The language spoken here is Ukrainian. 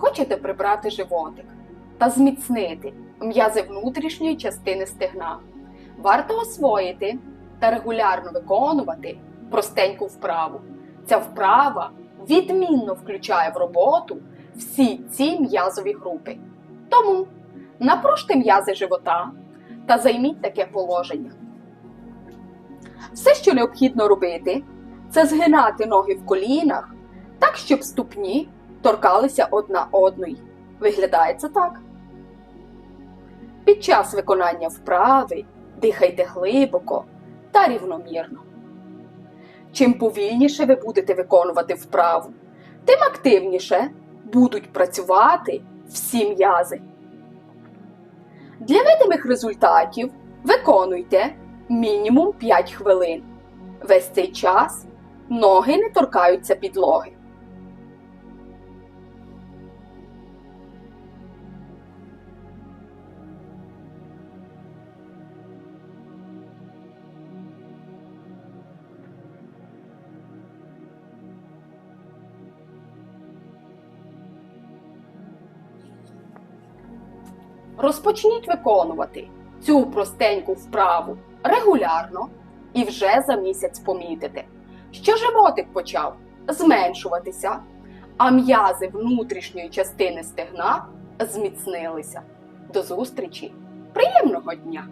Хочете прибрати животик та зміцнити м'язи внутрішньої частини стегна. Варто освоїти та регулярно виконувати простеньку вправу. Ця вправа відмінно включає в роботу всі ці м'язові групи. Тому напружте м'язи живота та займіть таке положення. Все, що необхідно робити, це згинати ноги в колінах так, щоб ступні торкалися одна одної. Виглядає це так. Під час виконання вправи дихайте глибоко та рівномірно. Чим повільніше ви будете виконувати вправу, тим активніше будуть працювати всі м'язи. Для видимих результатів виконуйте мінімум 5 хвилин. Весь цей час ноги не торкаються підлоги. Розпочніть виконувати цю простеньку вправу регулярно і вже за місяць помітите, що животик почав зменшуватися, а м'язи внутрішньої частини стегна зміцнилися. До зустрічі! Приємного дня!